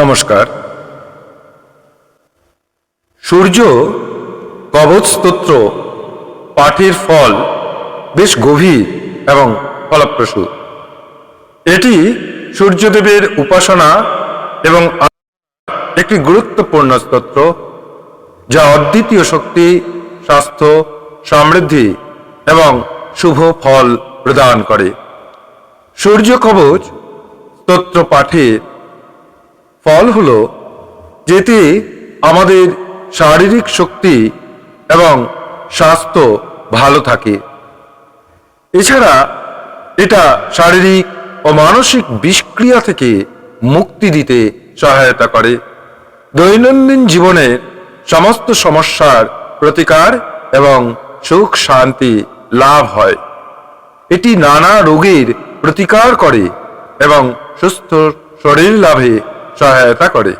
নমস্কার। সূর্য কবচ পাঠের ফল বেশ গভীর এবং ফলপ্রসূ। এটি সূর্যদেবের উপাসনা এবং একটি গুরুত্বপূর্ণ স্তোত্র, যা অদ্বিতীয় শক্তি, স্বাস্থ্য, সমৃদ্ধি এবং শুভ ফল প্রদান করে। সূর্য কবচ স্তোত্র পাঠের ফল হল যেতে আমাদের শারীরিক শক্তি এবং স্বাস্থ্য ভালো থাকে। এছাড়া এটা শারীরিক ও মানসিক বিষক্রিয়া থেকে মুক্তি দিতে সহায়তা করে। দৈনন্দিন জীবনের সমস্ত সমস্যার প্রতিকার এবং সুখ শান্তি লাভ হয়। এটি নানা রোগের প্রতিকার করে এবং সুস্থ শরীর লাভে সহায়তা করে।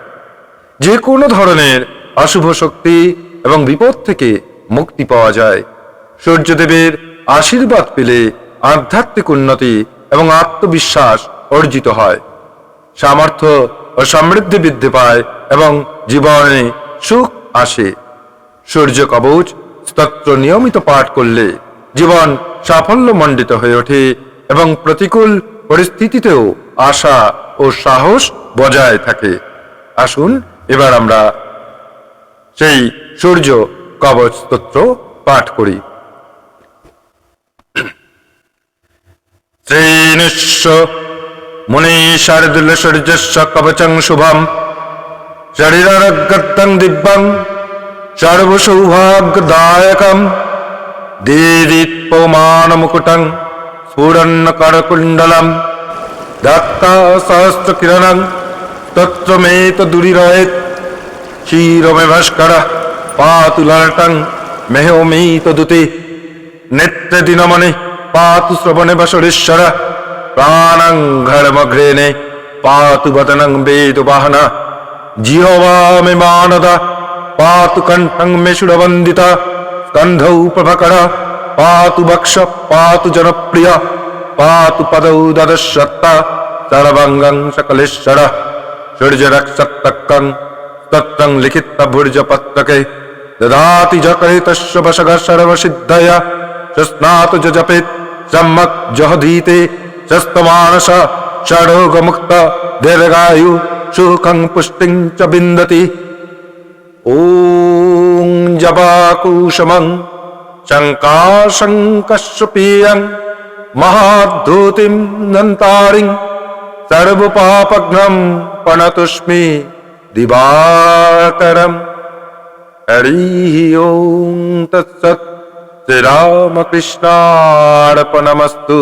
যে কোনো ধরনের অশুভ শক্তি এবং বিপদ থেকে মুক্তি পাওয়া যায়। সূর্যদেবের আশীর্বাদ পেলে আধ্যাত্মিক উন্নতি এবং আত্মবিশ্বাস অর্জিত হয়। সামর্থ্য ও সমৃদ্ধি বৃদ্ধি পায় এবং জীবনে সুখ আসে। সূর্য কবচ, স্তোত্র নিয়মিত পাঠ করলে জীবন সাফল্যমণ্ডিত হয়ে ওঠে এবং প্রতিকূল পরিস্থিতিতেও আশা ও সাহস বজায় থাকে। আসুন, এবার আমরা সেই সূর্য কবচ স্তোত্র পাঠ করি। শ্রীনিশ্ব মুনি শারদুল সূর্যস্য কবচং শুভম শরীরারগতং দিব্যং, সর্বসৌভাগ্যদায়কম, দীদীপ্যমানমুকুটং, স্ফুরন্নকরকুণ্ডলম দত্তা তত্রমে তদুরিরয়েত ক্ষীরমে ভাস্কর পাতুলাটাং মেহমি তদুতে নেত্রে দিনমনে পাতু শ্রবণে বসরেশ্বর প্রাণং ঘরমঘ্রেণে পাতু বদনং বেদবাহনা জিহবামে মানদা পাতু কণ্ঠং মে সুরবন্দিতা স্কন্ধৌ প্রভকর পাতু বক্ষ পাতু জনপ্রিয় পাতু পদৌ দদস্বত্তা সর্বাঙ্গং সকলেশ্বর सूर्यरक्षत्तकं तत्रं लिखितभुर्जपत्रके ददाति जकरितस्य वशगः सर्वसिद्धय स्नातु ज जपेत् सम्यक् जहधीते शस्तमानस षडोगमुक्त दीर्घायु सुखं पुष्टिं च विन्दति ॐ जपाकुशमं शङ्काशङ्कस्वपीयं महाद्धूतिं नन्तारिं সর্বপাপঘ্নম প্রণতুষ্মি দিবাকরম হরি ওম তৎসৎ শ্রীরামকৃষ্ণার্পণমস্তু